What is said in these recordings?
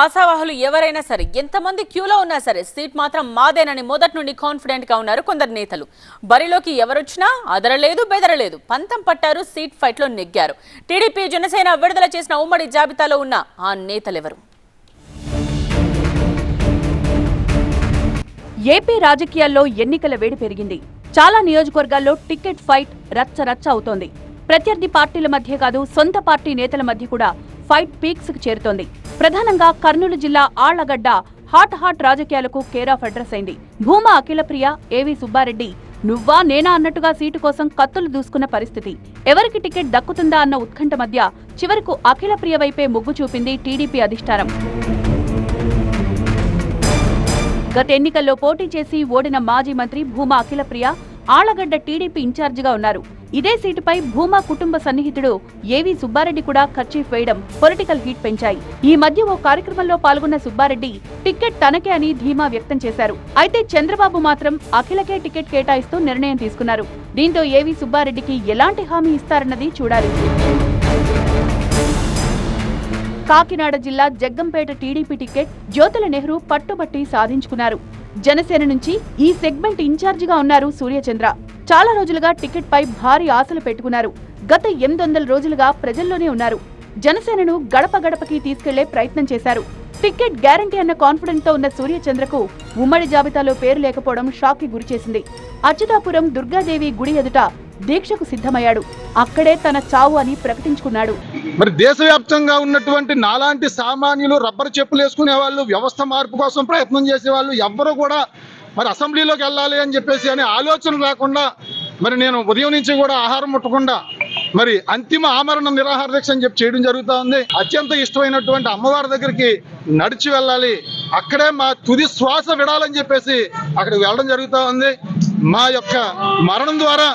ఆశావాహులు ఎవరైనా సరే ఎంతమంది క్యూలో ఉన్నా సరే సీట్ మాత్రం మాదేనని మొదటి నుండి కాన్ఫిడెంట్గా ఉన్నారు కొందరు నేతలు. బరిలోకి ఎవరొచ్చినా అదరలేదు బెదరలేదు. పంతం పట్టారు సీట్ ఫైట్లో నెగ్గారు. టీడీపీ జనసేన విడుదల చేసిన ఉమ్మడి జాబితాలో ఉన్న ఆ నేతలెవరు? ఏపీ రాజకీయాల్లో ఎన్నికల వేడి పెరిగింది. చాలా నియోజకవర్గాల్లో టికెట్ ఫైట్ రచ్చ రచ్చ అవుతోంది. ప్రత్యర్థి పార్టీల మధ్య కాదు సొంత పార్టీ నేతల మధ్య కూడా ఫైట్ పీక్స్కు చేరుతోంది. ప్రధానంగా కర్నూలు జిల్లా ఆళ్ళగడ్డ హాట్ హాట్ రాజకీయాలకు కేర్ ఆఫ్ అడ్రస్ అయింది. భూమా అఖిలప్రియ ఏవి సుబ్బారెడ్డి నువ్వా నేనా అన్నట్టుగా సీటు కోసం కత్తులు దూసుకున్న పరిస్థితి. ఎవరికి టికెట్ దక్కుతుందా అన్న ఉత్కంఠ మధ్య చివరకు అఖిలప్రియ వైపే మొగ్గు చూపింది టీడీపీ అధిష్టానం. గత ఎన్నికల్లో పోటీ చేసి ఓడిన మాజీ మంత్రి భూమా అఖిలప్రియ ఆళ్ళగడ్డ టీడీపీ ఇన్ఛార్జిగా ఉన్నారు. ఇదే సీటుపై భూమా కుటుంబ సన్నిహితుడు ఏవి సుబ్బారెడ్డి కూడా ఖర్చీఫ్ వేయడం పొలిటికల్ హీట్ పెంచాయి. ఈ మధ్య ఓ కార్యక్రమంలో పాల్గొన్న సుబ్బారెడ్డి టికెట్ తనకే అని ధీమా వ్యక్తం చేశారు. అయితే చంద్రబాబు మాత్రం అఖిలకే టికెట్ కేటాయిస్తూ నిర్ణయం తీసుకున్నారు. దీంతో ఏవి సుబ్బారెడ్డికి ఎలాంటి హామీ ఇస్తారన్నది చూడాలి. కాకినాడ జిల్లా జగ్గంపేట టీడీపీ టికెట్ జ్యోతుల నెహ్రూ పట్టుబట్టి సాధించుకున్నారు. జనసేన నుంచి ఈ సెగ్మెంట్ ఇన్ఛార్జిగా ఉన్నారు సూర్యచంద్ర. చాలా రోజులుగా టికెట్ పై భారీ ఆశలు పెట్టుకున్నారు. గత ఎనిమిది వందల రోజులుగా ప్రజల్లోనే ఉన్నారు. జనసేనను గడప గడపకి తీసుకెళ్ళే ప్రయత్నం చేశారు. టికెట్ గ్యారంటీ అన్న కాన్ఫిడెంట్తో ఉన్న సూర్యచంద్రకు ఉమ్మడి జాబితాలో పేరు లేకపోవడం షాక్కి గురిచేసింది అచ్యుతాపురం దుర్గాదేవి గుడి ఎదుట దీక్షకు సిద్ధమయ్యాడు. అక్కడే తన చావు అని ప్రకటించుకున్నాడు. మరి దేశవ్యాప్తంగా ఉన్నటువంటి నాలాంటి సామాన్యులు రబ్బర్ చెప్పులు వేసుకునే వాళ్ళు వ్యవస్థ మార్పు కోసం ప్రయత్నం చేసే వాళ్ళు ఎవ్వరూ కూడా మరి అసెంబ్లీలోకి వెళ్ళాలి అని చెప్పేసి అనే ఆలోచన లేకుండా మరి నేను ఉదయం నుంచి కూడా ఆహారం ముట్టకుండా మరి అంతిమ ఆమరణ నిరాహార దీక్ష అని చెప్పి చేయడం జరుగుతూ ఉంది. అత్యంత ఇష్టమైనటువంటి అమ్మవారి దగ్గరికి నడిచి వెళ్ళాలి. అక్కడే మా తుది శ్వాస విడాలని చెప్పేసి అక్కడికి వెళ్ళడం జరుగుతూ ఉంది. మా యొక్క మరణం ద్వారా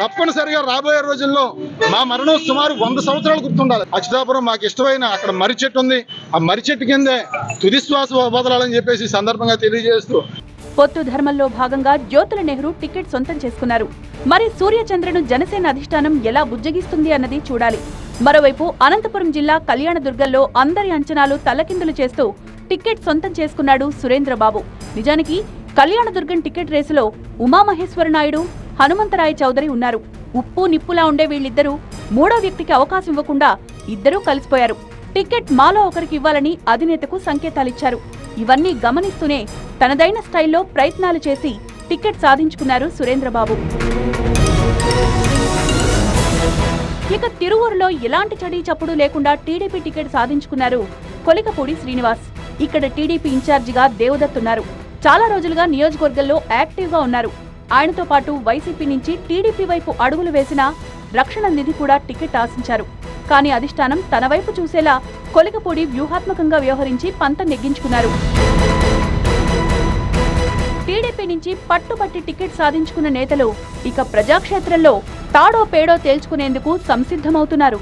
తప్పనిసరిగా రాబోయే రోజుల్లో మా మరణం సుమారు వంద సంవత్సరాలు గుర్తుండాలి. అచితాపురం మాకు ఇష్టమైన అక్కడ మర్రి చెట్టు ఉంది. ఆ మర్రి చెట్టు కిందే తుది శ్వాస వదలాలని చెప్పేసి సందర్భంగా తెలియజేస్తూ పొత్తు ధర్మంలో భాగంగా జ్యోతుల నెహ్రూ టికెట్ సొంతం చేసుకున్నారు. మరి సూర్యచంద్రను జనసేన అధిష్టానం ఎలా బుజ్జగిస్తుంది అన్నది చూడాలి. మరోవైపు అనంతపురం జిల్లా కళ్యాణదుర్గంలో అందరి అంచనాలు తలకిందులు చేస్తూ టికెట్ సొంతం చేసుకున్నాడు సురేంద్రబాబు. నిజానికి కళ్యాణదుర్గం టికెట్ రేసులో ఉమామహేశ్వర నాయుడు హనుమంతరాయ చౌదరి ఉన్నారు. ఉప్పు నిప్పులా ఉండే వీళ్ళిద్దరూ మూడో వ్యక్తికి అవకాశం ఇవ్వకుండా ఇద్దరూ కలిసిపోయారు. టికెట్ మాలో ఒకరికి ఇవ్వాలని అధినేతకు సంకేతాలిచ్చారు. ఇవన్నీ గమనిస్తూనే తనదైన స్టైల్లో ప్రయత్నాలు చేసి టికెట్ సాధించుకున్నారు సురేంద్రబాబు. ఇక తిరువూరులో ఎలాంటి చడి చప్పుడు లేకుండా టీడీపీ టికెట్ సాధించుకున్నారు కొలికపూడి శ్రీనివాస్. ఇక్కడ టీడీపీ ఇన్ఛార్జిగా దేవదత్ ఉన్నారు చాలా రోజులుగా నియోజకవర్గంలో యాక్టివ్గా ఉన్నారు. ఆయనతో పాటు వైసీపీ నుంచి టీడీపీ వైపు అడుగులు వేసిన రక్షణ నిధి కూడా టికెట్ ఆశించారు. కానీ అధిష్టానం తన వైపు చూసేలా కొలికపూడి వ్యూహాత్మకంగా వ్యవహరించి పంత నెగ్గించుకున్నారు. టీడీపీ నుంచి పట్టుబట్టి టికెట్ సాధించుకున్న నేతలు ఇక ప్రజాక్షేత్రంలో తాడో పేడో తేల్చుకునేందుకు సంసిద్ధమవుతున్నారు.